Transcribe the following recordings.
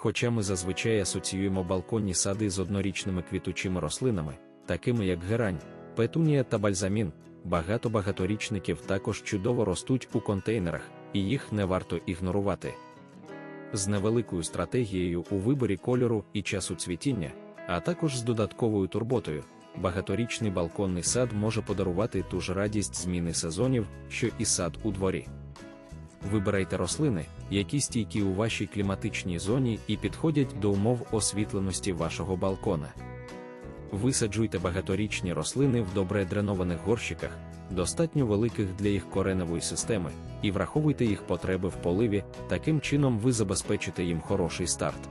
Хоча ми зазвичай асоціюємо балконні сади з однорічними квітучими рослинами, такими як герань, петунія та бальзамін, багато багаторічників також чудово ростуть у контейнерах, і їх не варто ігнорувати. З невеликою стратегією у виборі кольору і часу цвітіння, а також з додатковою турботою, багаторічний балконний сад може подарувати ту ж радість зміни сезонів, що і сад у дворі. Вибирайте рослини, які стійкі у вашій кліматичній зоні і підходять до умов освітленості вашого балкона. Висаджуйте багаторічні рослини в добре дренованих горщиках, достатньо великих для їх кореневої системи, і враховуйте їх потреби в поливі, таким чином ви забезпечите їм хороший старт.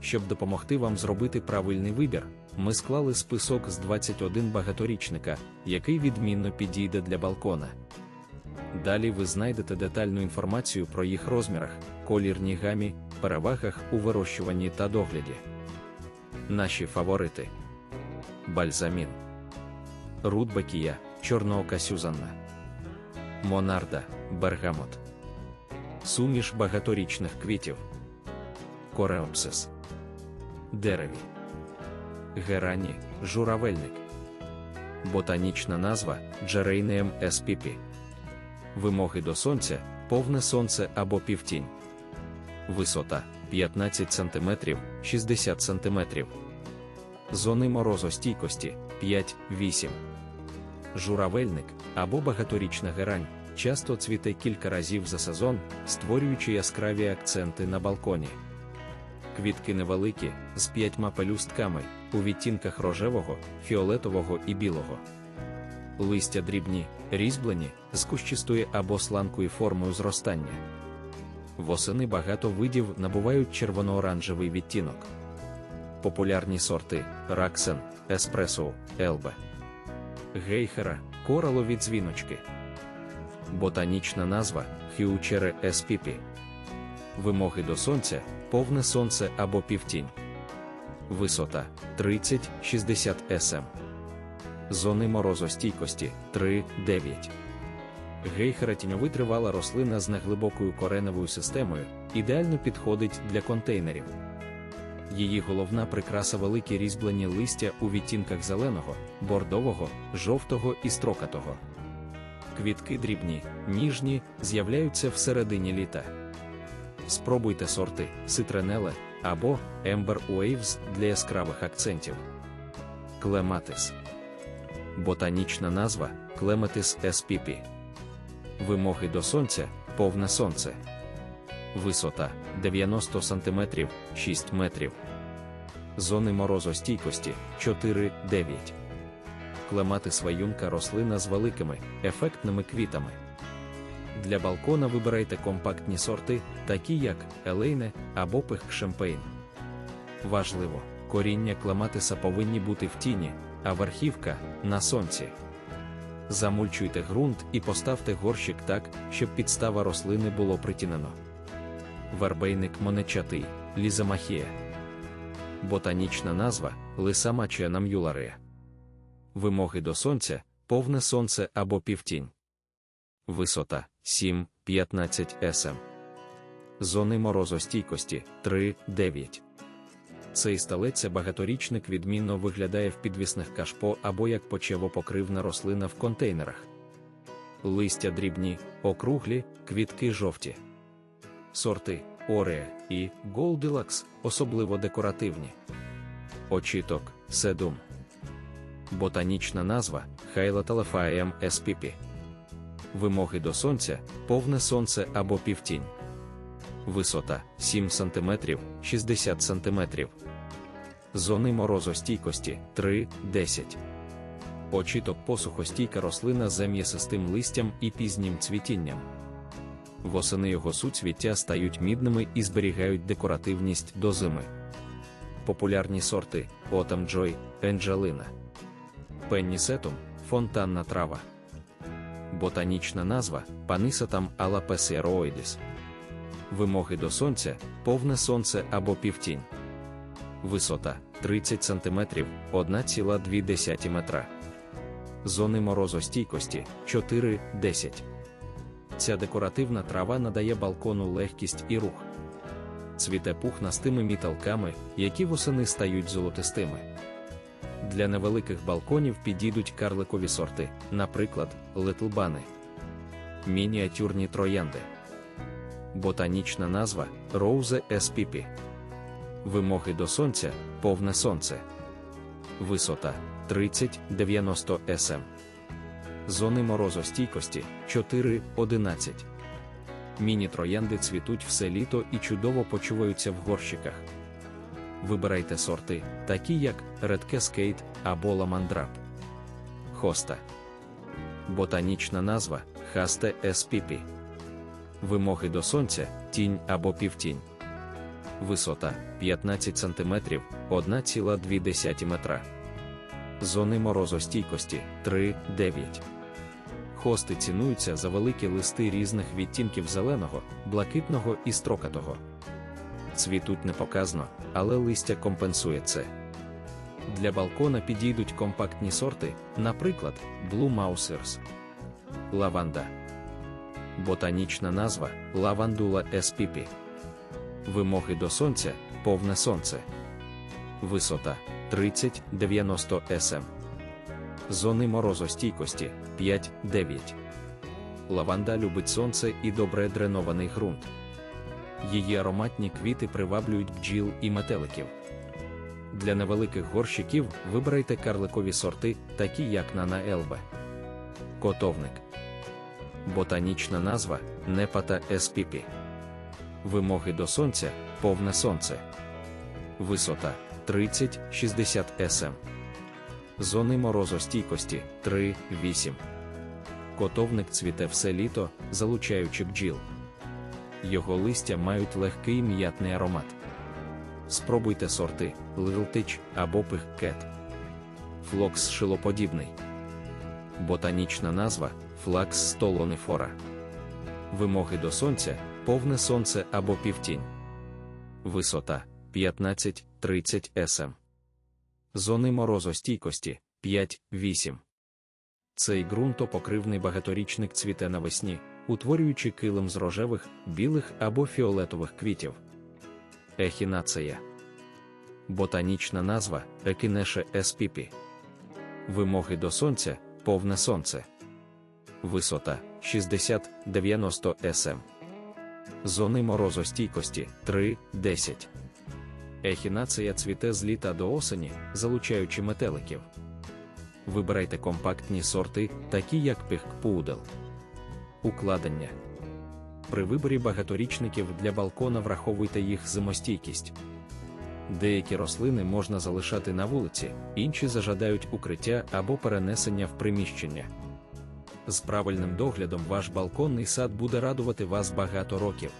Щоб допомогти вам зробити правильний вибір, ми склали список з 21 багаторічника, який відмінно підійде для балкона. Далі ви знайдете детальну інформацію про їх розмірах, колірній гамі, перевагах у вирощуванні та догляді. Наші фаворити. Бальзамін, Рудбекія, Чорноока Сюзанна, Монарда, Бергамот, Суміш багаторічних квітів, Кореопсис, Дереві, Герані, Журавельник, Ботанічна назва Джерейнеєм SPP. Вимоги до сонця, повне сонце або півтінь. Висота 15 см 60 см. Зони морозостійкості 5-8. Журавельник або багаторічна герань часто цвіте кілька разів за сезон, створюючи яскраві акценти на балконі. Квітки невеликі, з п'ятьма пелюстками, у відтінках рожевого, фіолетового і білого. Листя дрібні, різьблені, з кущистою або сланкою формою зростання. Восени багато видів набувають червоно-оранжевий відтінок. Популярні сорти Раксен, Еспресо, Елбе, Гейхера, коралові дзвіночки. Ботанічна назва Хіучере Еспіпі. Вимоги до сонця, повне сонце або півтінь. Висота 30-60 см. Зони морозостійкості 3-9. Гейхера тіньовитривала рослина з неглибокою кореневою системою, ідеально підходить для контейнерів. Її головна прикраса великі різьблені листя у відтінках зеленого, бордового, жовтого і строкатого. Квітки дрібні, ніжні, з'являються всередині літа. Спробуйте сорти Citrенelle або Ember Waves для яскравих акцентів. Клематис. Ботанічна назва Clematis spp. Вимоги до сонця повне сонце. Висота 90 см 6 метрів. Зони морозостійкості 4-9. Клематис ваюнка рослина з великими, ефектними квітами. Для балкона вибирайте компактні сорти, такі як елейне або пихк-шемпейн. Важливо, коріння клематиса повинні бути в тіні, а верхівка на сонці. Замульчуйте ґрунт і поставте горщик так, щоб підстава рослини було притінено. Вербейник монечатий, лізамахія. Ботанічна назва лисамачія нам'юларея. Вимоги до сонця, повне сонце або півтінь. Висота 7-15 см. Зони морозостійкості 3-9. Цей сталеця багаторічник відмінно виглядає в підвісних кашпо або як почевопокривна рослина в контейнерах. Листя дрібні, округлі, квітки жовті. Сорти Орея і Goldilocks особливо декоративні. Очіток Седум. Ботанічна назва Хайлаталафаєм SPP. Вимоги до сонця, повне сонце або півтінь. Висота 7 см 60 см. Зони морозостійкості 3-10. Очіток посухостійка рослина з м'ясистим листям і пізнім цвітінням. Восени його суцвіття стають мідними і зберігають декоративність до зими. Популярні сорти Autumn Joy, Angelina. Пеннісетум фонтанна трава. Ботанічна назва Panissatum alapesiaroides. Вимоги до сонця повне сонце або півтінь. Висота 30 см 1,2 метра. Зони морозостійкості 4-10. Ця декоративна трава надає балкону легкість і рух. цвіте пухнастими міталками, які восени стають золотистими. Для невеликих балконів підійдуть карликові сорти, наприклад, литлбани, мініатюрні троянди. Ботанічна назва Rose SPP. Вимоги до сонця повне сонце. Висота 30-90 см. Зони морозостійкості 4-11. Міні-троянди цвітуть все літо і чудово почуваються в горщиках. Вибирайте сорти, такі як Red Cascade або Ламандрап. Хоста. Ботанічна назва Хасте SPP. Вимоги до сонця тінь або півтінь. Висота 15 см 1,2 метра. Зони морозостійкості 3-9. Хости цінуються за великі листи різних відтінків зеленого, блакитного і строкатого. Цвітуть непоказно, але листя компенсує це. Для балкона підійдуть компактні сорти, наприклад, Blue Mausers. Лаванда. Ботанічна назва Лавандула SPP. Вимоги до сонця повне сонце. Висота 30-90 см. Зони морозостійкості 5-9. Лаванда любить сонце і добре дренований ґрунт. Її ароматні квіти приваблюють бджіл і метеликів. Для невеликих горщиків вибирайте карликові сорти, такі як Нана Елбе. Котовник. Ботанічна назва Непата SPP. Вимоги до сонця повне сонце. Висота 30-60 см. Зони морозостійкості 3-8. Котовник цвіте все літо, залучаючи бджіл. Його листя мають легкий м'ятний аромат. Спробуйте сорти Лилтич або Пихкет. Флокс шилоподібний. Ботанічна назва Флакс столонифора. Вимоги до сонця повне сонце або півтінь. Висота 15-30 см. Зони морозостійкості 5-8. Цей ґрунтопокривний багаторічник цвіте навесні, утворюючи килим з рожевих, білих або фіолетових квітів. Ехінацея. Ботанічна назва Екінеше SPP. Вимоги до сонця повне сонце. Висота 60-90 см. Зони морозостійкості 3-10. Ехінацея цвіте з літа до осені, залучаючи метеликів. Вибирайте компактні сорти, такі як піхкпудел. Укладення. При виборі багаторічників для балкона враховуйте їх зимостійкість. Деякі рослини можна залишати на вулиці, інші зажадають укриття або перенесення в приміщення. З правильним доглядом ваш балконний сад буде радувати вас багато років.